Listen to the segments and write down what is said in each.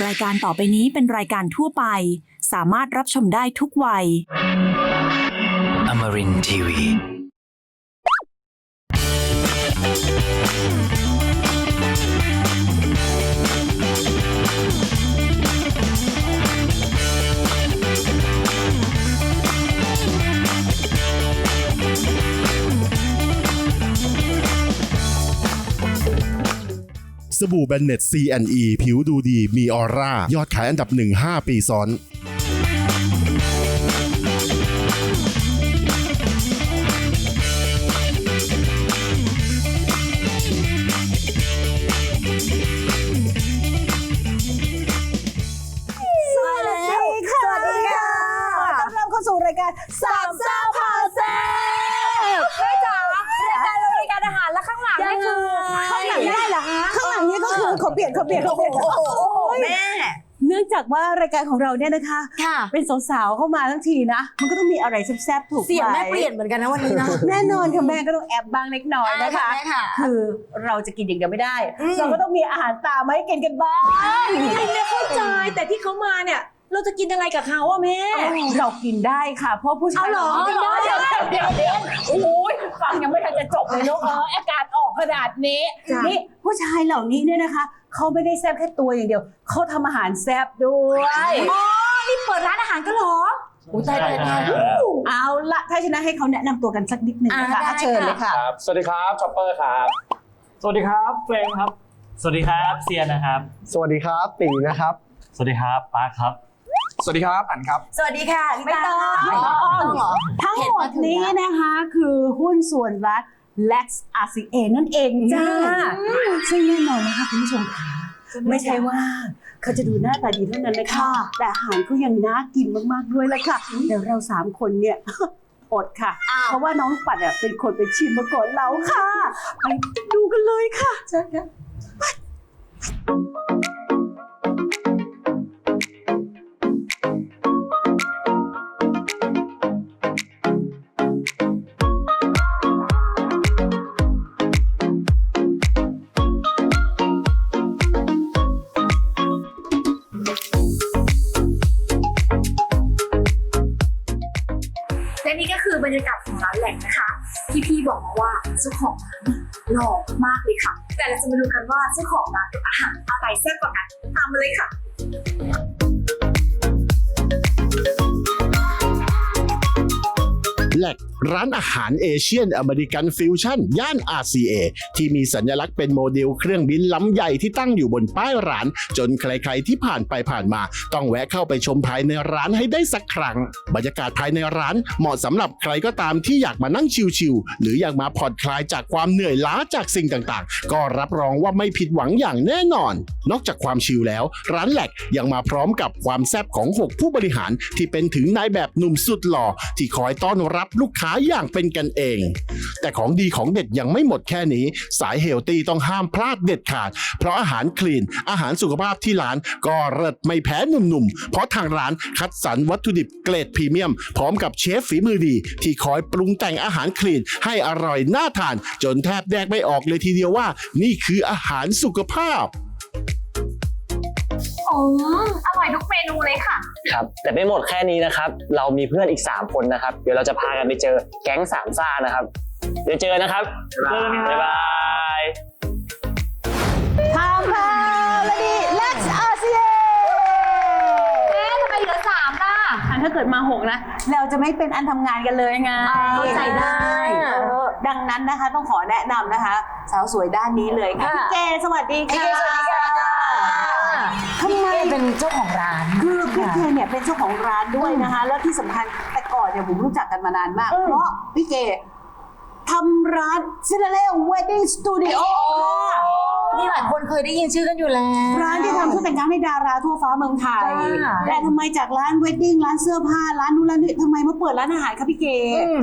รายการต่อไปนี้เป็นรายการทั่วไป สามารถรับชมได้ทุกวัย Amarin Tiwi. สบู่แบนเน็ต C&E ผิวดูดีมีออร่า ยอดขายอันดับ1 5ปีซ้อนสวัสดีค่ะสวัสดีค่ะ ต้อนรับเข้าสู่รายการสามสา เขาเปลี่ยนเขาเปลี่ยนเขาเปลี่ยนโอ้โหแม่ เนื่องจากว่ารายการของเราเนี่ยนะคะ ค่ะ เป็นสาวๆเข้ามาทั้งทีนะ มันก็ต้องมีอะไรแซ่บๆถูกไหมเสียงแม่เปลี่ยนเหมือนกันนะวันนี้นะ แน่นอนค่ะแม่ก็ต้องแอบบ้างเล็กน้อยนะคะแม่ค่ะคือเราจะกินอย่างเดียวไม่ได้อืมเราก็ต้องมีอาหารตามมาให้กินกันบ้างไม่เข้าใจแต่ที่เขามาเนี่ยเราจะกินอะไรกับเขาอะแม่ เรากินได้ค่ะ เพราะผู้ชายเอาเหรอกินได้เอาเหรอเดี๋ยวเดี๋ยวโอ้ยฟังยังไม่ทันจะจบเลยลูกเอออาการออกขนาดนี้จ้ะนี่ผู้ชายเหล่านี้เนี่ยนะคะ เขาไม่ได้แซ่บแค่ตัวอย่างเดียว เขาทำอาหารแซ่บด้วย อ๋อนี่เปิดร้านอาหารก็เหรออุ้ยตายตายตายเอาละถ้าชนะให้เขาแนะนำตัวกันสักนิดหนึ่งนะคะอ่าได้เชิญเลยค่ะ ครับ สวัสดีครับชอปเปอร์ครับ สวัสดีครับเฟรมครับ สวัสดีครับเซียนนะครับ สวัสดีครับตีนะครับ สวัสดีครับปาร์คครับ สวัสดีครับอันครับ สวัสดีค่ะลิไม่ตาต้อง ไม่ต้องเหรอ ทั้งหมดนี้นะคะคือหุ้นส่วนรัฐ Lex RCA นั่นเองจ้า ซึ่งแน่นอนนะคะคุณผู้ชมค่ะไม่ใช่ว่าเขาจะดูหน้าตาดีเท่านั้นนะคะ แต่อาหารเขายังน่ากินมากๆด้วยละค่ะเดี๋ยวเราสามคนเนี่ยอดค่ะอ้าวเพราะว่าน้องปัดอะเป็นคนไปชิมมาก่อนเราค่ะ ไปดูกันเลยค่ะเชิญค่ะและ ของร้านหล่อมากเลยค่ะ แต่เราจะมาดูกันว่าเจ้าของร้านกับอาหารอะไรแซ่บกว่ากันตามมาเลยค่ะแลก ร้านอาหารเอเชียนอเมริกันฟิวชั่น ย่าน RCA ที่มีสัญลักษณ์เป็นโมเดลเครื่องบินล้ำใหญ่ที่ตั้งอยู่บนป้ายร้าน จนใครๆที่ผ่านไปผ่านมา ต้องแวะเข้าไปชมภายในร้านให้ได้สักครั้ง บรรยากาศภายในร้านเหมาะสำหรับใครก็ตามที่อยากมานั่งชิลๆหรืออยากมาผ่อนคลายจากความเหนื่อยล้าจากสิ่งต่างๆ ก็รับรองว่าไม่ผิดหวังอย่างแน่นอน นอกจากความชิลแล้ว ร้านแหลกยังมาพร้อมกับความแซ่บของ 6 ผู้บริหารที่เป็นถึงนายแบบหนุ่มสุดหล่อที่คอยต้อนรับลูกค้าอย่างเป็นกันเอง แต่ของดีของเด็ดยังไม่หมดแค่นี้ สายเฮลตี้ต้องห้ามพลาดเด็ดขาด เพราะอาหารคลีน อาหารสุขภาพที่ร้านก็เลิศไม่แพ้หนุ่มๆ เพราะทางร้านคัดสรรวัตถุดิบเกรดพรีเมียม พร้อมกับเชฟฝีมือดี ที่คอยปรุงแต่งอาหารคลีนให้อร่อยน่าทาน จนแทบแยกไม่ออกเลยทีเดียวว่า นี่คืออาหารสุขภาพ อ๋ออร่อยทุกเมนูเลยค่ะ ครับแต่ไม่หมดแค่นี้นะครับ เรามีเพื่อนอีก 3 คนนะครับ เดี๋ยวเราจะพากันไปเจอแก๊งสามซ่านะครับ เดี๋ยวเจอนะครับบ๊ายบายทางพาและดี Lex RCA แม่ทำไมเหลือสามล่ะอันถ้าเกิดมาหกนะ เราจะไม่เป็นอันทำงานกันเลยไงเข้าใจได้เออดังนั้นนะคะต้องขอแนะนำนะคะ สาวสวยด้านนี้เลยค่ะค่ะ พี่เกสวัสดีค่ะ พี่เกสวัสดีค่ะ ทำไมเป็นเจ้าของร้าน คือพี่เกเนี่ยเป็นเจ้าของร้านด้วยนะคะ แล้วที่สำคัญแต่ก่อนเนี่ยผมรู้จักกันมานานมากอืมเพราะพี่เกทำร้านซิลเล่เวดดิ้งสตูดิโอค่ะ นี่หลายคนเคยได้ยินชื่อกันอยู่แล้ว ร้านที่ทำชุดแต่งงานให้ดาราทั่วฟ้าเมืองไทยจ้าแต่ทำไมจากร้านเวดดิ้งร้านเสื้อผ้าร้านนู้นร้านนี้ทำไมมาเปิดร้านอาหารคะพี่เก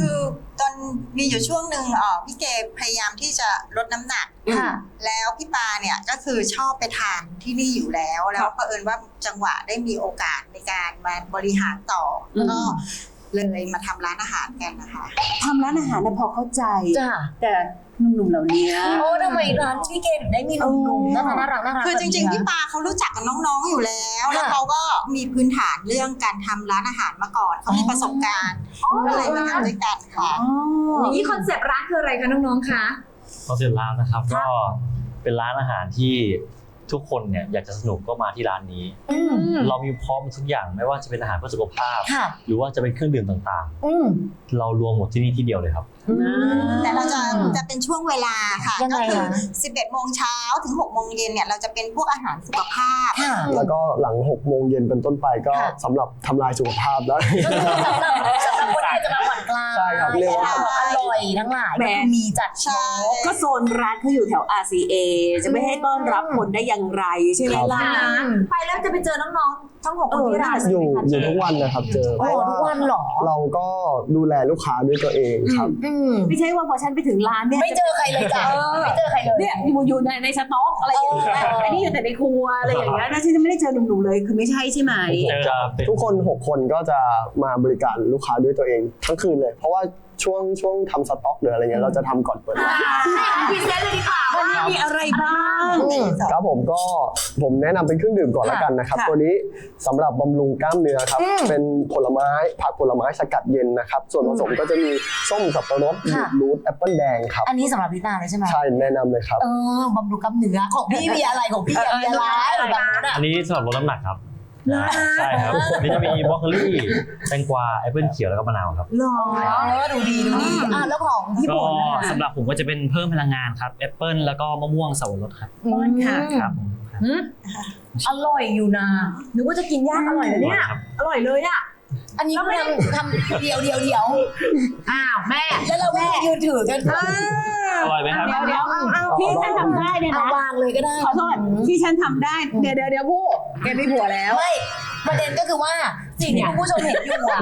คือตอนมีอยู่ช่วงหนึ่งเอ่อพี่เกพยายามที่จะลดน้ำหนัก ค่ะ แล้วพี่ปาเนี่ยก็คือชอบไปทานที่นี่อยู่แล้วแล้วเผอิญว่าจังหวะได้มีโอกาสในการมาบริหารต่อแล้วก็ เลยมาทำร้านอาหารกันนะคะ ทำร้านอาหารนะพอเข้าใจ จ้าแต่หนุ่มๆเหล่านี้ โอ้ทำไมร้านพี่เกดถึงได้มีหนุ่มๆน่ารักน่ารักน่ารักคือจริงๆแบบนี้พี่คะปาเขารู้จักกับน้องๆอยู่แล้ว แล้วค่ะเขาก็มีพื้นฐานเรื่องการทำร้านอาหารมาก่อน เขามีประสบการณ์ก็เลยมาทำด้วยกันค่ะอย่างนี้คอนเซปต์ร้านคืออะไรคะน้องๆคะ คอนเซ็ปต์ร้านนะครับ ก็เป็นร้านอาหารที่ ทุกคนเนี่ยอยากจะสนุกก็มาที่ร้านนี้ อืม เรามีพร้อมทุกอย่างไม่ว่าจะเป็นอาหารเพื่อสุขภาพ ค่ะ หรือว่าจะเป็นเครื่องดื่มต่างอืมๆ เรารวมหมดที่นี่ที่เดียวเลยครับ แต่เราจะจะเป็นช่วงเวลาค่ะยังไงก็คือ คะ 11 โมงเช้าถึง 6 โมงเย็นเนี่ยเราจะเป็นพวกอาหารสุขภาพ ค่ะ แล้วก็หลัง6โมงเย็นเป็นต้นไปก็ค่ะ สำหรับทำลายสุขภาพแล้วก็คือสำหรับสำหรับคนที่จะมาผ่อนคลายใช่ครับเรียกว่า อร่อยทั้งหลายแหม ก็คือมีจัดใช่ก็โซนร้านเขาอยู่แถว RCA จะไม่ให้ต้อนรับคนได้อย่างไรใช่ไหมล่ะ ไปแล้วจะไปเจอน้องๆ ทั้งหกคนที่ร้านอยู่ใช่ไหมคะ อยู่ทุกวันนะครับเจอเพโอ้ราะทุกวันเหรอ เราก็ดูแลลูกค้าด้วยตัวเองครับ อืมไม่ใช่ว่าพอฉันไปถึงร้านเนี่ยไม่เจอใครเลยจ้ะไม่เจอใครเลย เนี่ยอยู่อยู่ในในสต็อกอะไรอย่างเงี้ยเอออั อันนี้อยู่แต่ในครัวอะไรอย่างเงี้ยแล้วฉันจะไม่ได้เจอหนุ่มๆเลยคือไม่ใช่ใช่ไหมจะเป็นทุกคน 6 คนก็จะมาบริการลูกค้าด้วยตัวเองทั้งคืนเลย เพราะว่าช่วงช่วงทำสต็อกหรืออะไรเงี้ยเราจะทำก่อนเปิดร้านพรีเซนต์เลยดีกว่า วันนี้มีอะไรบ้าง ครับผมก็ผมแนะนำเป็นเครื่องดื่มก่อนละกันนะครับ ค่ะตัวนี้สำหรับบำรุงกล้ามเนื้อครับ อืมเป็นผลไม้ผักผลไม้สกัดเย็นนะครับ ส่วนผสมก็จะมีส้มสับปะรดบีค่ะ ทรูทแอปเปิลแดงครับอันนี้สำหรับลิตาเลยใช่ไหมใช่แนะนำเลยครับ เออบำรุงกล้ามเนื้อของพี่มีอะไรของพี่มีอะไรแบบนั้นอะอันนี้สำหรับลดน้ำหนักครับ ใช่ครับอันนี้จะมีบรอกโคลี่แตงกวาแอปเปิลเขียวแล้วก็มะนาวครับ หรอเออดูดีดูดีอะแล้วของพี่ก็บุญนะคะสำหรับผมก็จะเป็นเพิ่มพลังงานครับแอปเปิลแล้วก็มะม่วงสับปะรดครับอืมครับผมครับ อืมอร่อยอยู่นะนึกว่าจะกินยากอร่อยนะเนี่ยครับอร่อยเลยอะ อันนี้ทำทำเดียวเดียวเดียวอ้าวแม่ แล้วเราแม่ยืนถือกันอร่อยไหมครับเดี๋ยวเดี๋ยวเอาเอาที่ฉันทำได้เนี่ยเอานะ วางเลยก็ได้ขอโทษที่ฉันทำได้ เดี๋ยวเดี๋ยวเดี๋ยวผู้แกมีผัวแล้ว ไม่ประเด็นก็คือว่าสิ่งที่คุณผู้ชมเห็นอยู่อะ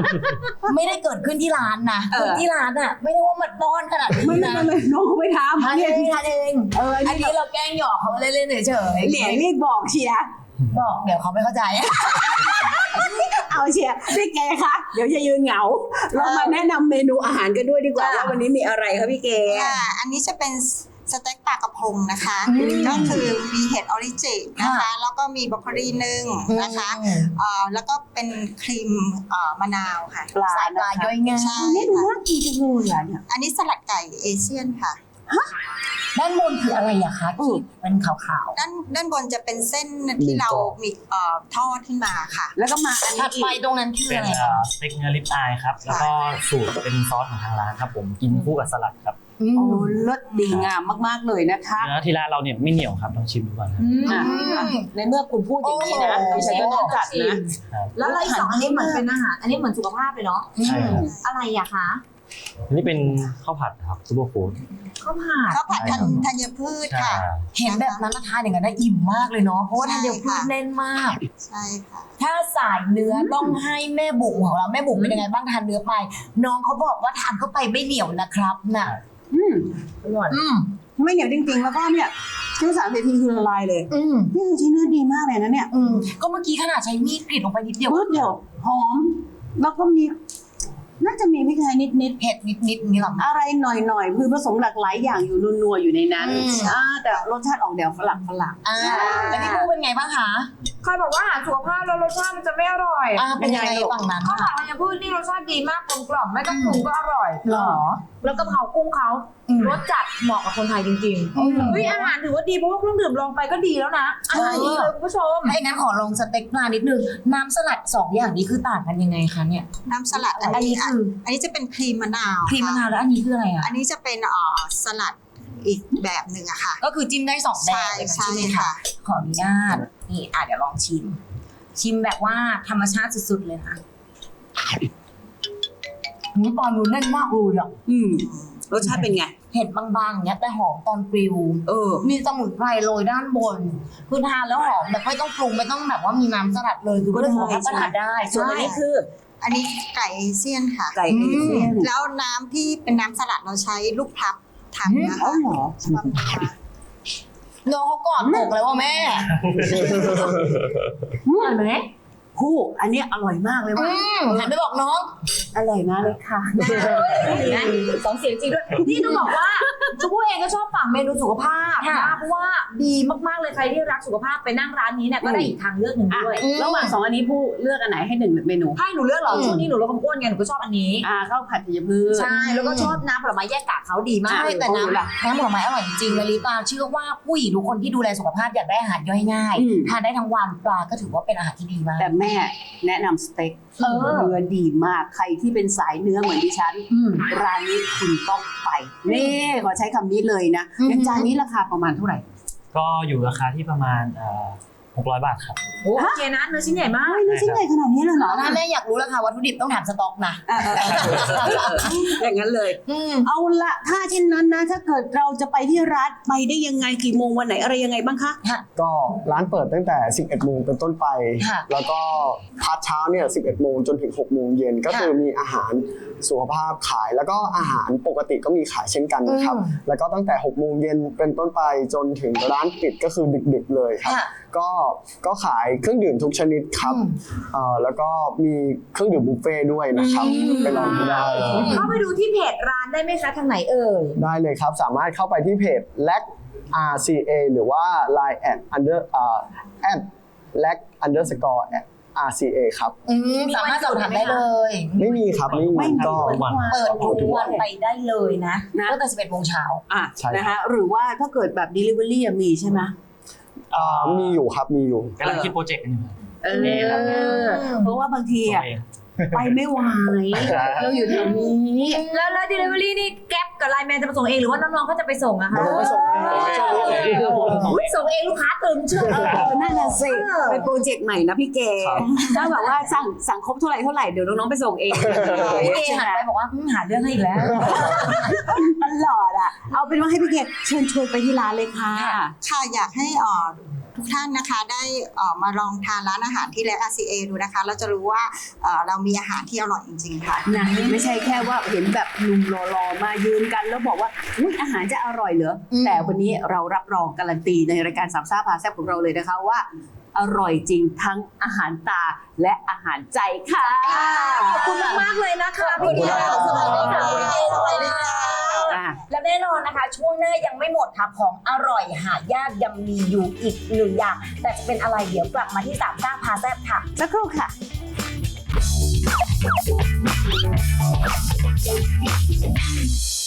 ไม่ได้เกิดขึ้นที่ร้านนะเออคนที่ร้านอะไม่ได้ว่ามันป้อนขนาดไม่นี้ไม่นะไม่ไม่น้องเขาไม่ทำทานเนี่เอยงทานเองเอออันนี่นี้เราแกล้งหยอกเขาเล่นๆเฉยๆ เหลียรีบบอกเชียร์บอกเดี๋ยวเขาไม่เข้าใจ เอาเชียร์พี่แกคะเดี๋ยวจะยืนเหงา เรามาแนะนำเมนูอาหารกันด้วยดีกว่าว่าวันนี้มีอะไรคะพี่เกค่ะอันนี้จะเป็นสเต็กปลากระพงนะคะอืมก็คือมีเห็ดออริจินะคะ แล้วก็มีบรอกโคลีนึ่งนะคะเอ่อแล้วก็เป็นครีมเอ่อมะนาวค่ะปลาสายปลาย่อยง่ายใช่อันนี้ดูค่ะน่ากินจังเลยอะเนี่ยอันนี้สลัดไก่เอเชียนค่ะ ด้านบนคืออะไรอะคะที่เป็นขาวด้านด้านบนจะเป็นเส้นที่เรามีเอ่อทอดขึ้นมาค่ะ แล้วก็มาอันๆนี้ถัดอีไปกตรงนั้นคือเป็นอะไรเอ่อสเต็กเนื้อลิปอายครับ แล้วก็สูตรเป็นซอสของทางร้านครับผมกินคู่กับสลัดครับอืมโอ้เลิศดีงามมากๆเลยนะคะ เนื้อที่ร้านเราเนี่ยไม่เหนียวครับลองชิมดูก่อนครับอะอะในเมื่อคุณพูดอย่างนี้นะโอ้โห ดิฉันก็ต้องจัดนะ แล้วอะไรสองอันนี้เหมือนเป็นอาหาร อันนี้เหมือนสุขภาพเลยเนาะใช่ครับ อะไรอะคะ อันนี้เป็นข้าวผัดครับซูเปอร์ฟู้ด ข้าวผัดข้าวผัดธัญธัญพืชใช่ค่ะ เห็นแบบนั้นนะทานอย่างนั้นได้อิ่มมากเลยเนาะเพราะว่าทานเดียวพืชแน่นมาก ใช่ค่ะ ถ้าสายเนื้อต้องให้แม่บุ๋มของเราแม่บุ๋มเป็นยังไงบ้างทานเนื้อไป น้องเขาบอกว่าทานเข้าไปไม่เหนียวนะครับน่ะอืมอืมไม่เหนียวจริงๆ แล้วก็เนี่ยชื่อสามนาทีคือละลายเลย อืมนี่คือชิ้นเนื้อดีมากเลยนะเนี่ยอืมก็เมื่อกี้ขนาดใช้มีดกรีดลงไปนิดเดียวปึ๊บเดียวหอม แล้วก็มี น่าจะมีพริกไทยนิดเผ็ดนิดๆนี่หรอ ๆ อะไรหน่อยๆ คือผสมหลากหลายอย่างอยู่นัวๆอยู่ในนั้นอืม อ่าแต่รสชาติออกแนวฝรั่งฝรั่งอ่าแล้วพี่ปูเป็นไงบ้างคะใครบอกว่าอาหารสุขภาพแล้วรสชาติมันจะไม่อร่อยอ่าเป็นยังไงฝั่งนั้นข้าวผัดธัญพืชนี่รสชาติดีมากกลมกล่อมไม่ต้องปรุงก็อร่อยหรอ แล้วกะเพรากุ้งเขาอืมรสจัดเหมาะกับคนไทยจริงอืมๆเฮ้ยอาหารถือว่าดีเพราะว่าเครื่องดื่มลองไปก็ดีแล้วนะอาหารดีเลยคุณผู้ชมถ้าอย่างนั้นขอลองสเต็กปลานิดนึงน้ำสลัดสองอย่างนี้คือต่างกันยังไงคะเนี่ย น้ำสลัดอันอันนี้นี้อะคืออันนี้จะเป็นครีมมะนาวครีมมะนาวแล้วอันนี้คืออะไรอะอันนี้จะเป็นเอ่อสลัดอีกแบบหนึ่งอะค่ะ ก็คือจิ้มได้สองแบบเลยนะใช่ใช่ไหมค่ะคะขออนุญาตนี่อะเดี๋ยวลองชิม ชิมแบบว่าธรรมชาติสุดๆเลยนะหืมตอนดูแน่นมากเลยอะอืม รสชาติเป็นไง เห็ดบางๆอย่างเงี้ยแต่หอมตอนปลิวเออ มีสมุนไพรโรยด้านบน คือทานแล้วหอมแบบไม่ต้องปรุงไม่ต้องแบบว่ามีน้ำสลัดเลยคือก็ได้สุขภาพก็ทานได้ส่วนอันนี้คือ อันนี้ไก่เอเซียนค่ะ ไก่เอเชียน แล้วน้ำที่เป็นน้ำสลัดเราใช้ลูกพลับทำนะอ๋อคะเหรอความนัวน้องเขากอดอกเลยว่าแม่อร่อยไหม ผู้อันเนี้ยอร่อยมากเลยว่ะอืมหันไปบอกน้อง อร่อยมากเลยค่ะ สองเสียงจริงด้วย นี่ต้องบอกว่า ชมพู่เองก็ชอบฝั่งเมนูสุขภาพค่ะนะเพราะว่าดีมากๆเลยใครที่รักสุขภาพไปนั่งร้านนี้เนี่ยก็ได้อีกทางเลือกหนึ่งอะด้วย ระหว่างสองอันนี้ผู้เลือกอันไหนให้หนึ่งเมนู ให้หนูเลือกเหรอช่วงนี้หนูลดความอ้วนไงหนูก็ชอบอันนี้ อ่าข้าวผัดธัญพืช ใช่ แล้วก็ชอบน้ำผลไม้แยกกากเขาดีมากใช่แต่น้ำน้ำน้ำผลไม้อร่อยจริงๆนาริตาเชื่อว่าผู้หญิงทุกคนที่ดูแลสุขภาพอยากได้อาหารย่อยง่ายอืม ทานได้ทั้งวันปลาก็ถือว่าเป็นอาหารที่ดีมาก แต่แม่ แนะนำสเต็กเออ เนื้อดีมากใครที่เป็นสายเนื้อเหมือนดิฉัน อืม ร้านนี้คุณต้องไปนี่ขอใช้คำนี้เลยนะอือหืออย่างจานนี้ราคาประมาณเท่าไหร่ ก็อยู่ราคาที่ประมาณหกร้อ ยบาทครับ โอเคนะเนื้อชิ้นใหญ่มาก เนื้อชิ้นใหญ่ขนาดนี้เลยเหรอถ้าแม่อยากรู้ราคาวัตถุดิบต้องถามสต็อกนะอย่างนั้นเลยอืมเอาละถ้าเช่นนั้นนะถ้าเกิดเราจะไปที่ร้านไปได้ยังไงกี่โมงวันไหนอะไรยังไงบ้างคะ ก็ร้านเปิดตั้งแต่ 11โมงเป็นต้นไปค่ะแล้วก็พาร์ทเช้าเนี่ย 11โมงจนถึง 6 โมงเย็นก็คือมีอาหาร สุขภาพขาย แล้วก็อาหารปกติก็มีขายเช่นกันนะครับอืมแล้วก็ตั้งแต่6โมงเย็นเป็นต้นไปจนถึงร้านปิดก็คือดึกๆเลยครับค่ะก็ก็ขายเครื่องดื่มทุกชนิดครับอืมเอ่อแล้วก็มีเครื่องดื่มบุฟเฟ่ต์ด้วยนะครับอืมไปลองดูได้เข้าไปดูที่เพจร้านได้ไหมคะทางไหนเอ่ยได้เลยครับ สามารถเข้าไปที่เพจ lac RCA หรือว่า line at under เอ่อ at lac underscore at RCA ครับ อืมสามารถสอบถามได้เลย ไม่มีครับไม่ไม่มีมีก็ทุกวันเปิดทุกวันไปได้เลยนะนะ ตั้งแต่11โมงเช้าอะใช่ครับ นะคะหรือว่าถ้าเกิดแบบ delivery อะมีใช่ไหมอ่ามีอยู่ครับมีอยู่ กำลังคิดโปรเจกต์กันอยู่ เอมีครับ อเพราะว่าบางทีตัวอะเอง ไปไม่ไหวเราอยู่แถวนี้ แล้วแล้ว delivery นี่แก๊ป กับไลน์แมนจะมาส่งเองหรือว่าน้องๆเขาจะไปส่งอะคะน้องๆไปส่งเองอุ๊ยส่งเองลูกค้าตื่นเชื่อเออนั่นน่ะสิเออ เป็นโปรเจกต์ใหม่นะพี่เกถ้าแบบว่าสั่งสั่งครบเท่าไหร่เท่าไหร่เดี๋ยวน้องๆไปส่งเองพี่เกหันไปบอกว่าอืมหาเรื่องให้อีกแล้ว ตลอดอะ เอาเป็นว่าให้พี่เกเชิญชวนไปที่ร้านเลยค่ะ ค่ะอยากให้เอ่อ ทุกท่านนะคะได้เอ่อมาลองทานร้านอาหารที่แลก RCA ดูนะคะ เราจะรู้ว่าเอ่อเรามีอาหารที่อร่อยจริงๆค่ะนะไม่ใช่แค่ว่าเห็นแบบหนุ่มรอๆมายืนกันแล้วบอกว่าอุ๊ยอาหารจะอร่อยเหรออมแต่วันนี้เรารับรองการันตีในรายการสามซ่าพาแซ่บของเราเลยนะคะว่าอร่อยจริงทั้งอาหารตาและอาหารใจค่ะ ขอบคุณมากๆเลยนะคะพี่เกขอบคุณครับสวัสดีค่ะพี่เกสวัสดีค่ะอะ และแน่นอนนะคะ ช่วงหน้ายังไม่หมดค่ะของอร่อยหายากยังมีอยู่อีกหนึ่งอย่าง แต่จะเป็นอะไรเดี๋ยวกลับมาที่สามซ่าพาแซ่บค่ะสักครู่ค่ะเ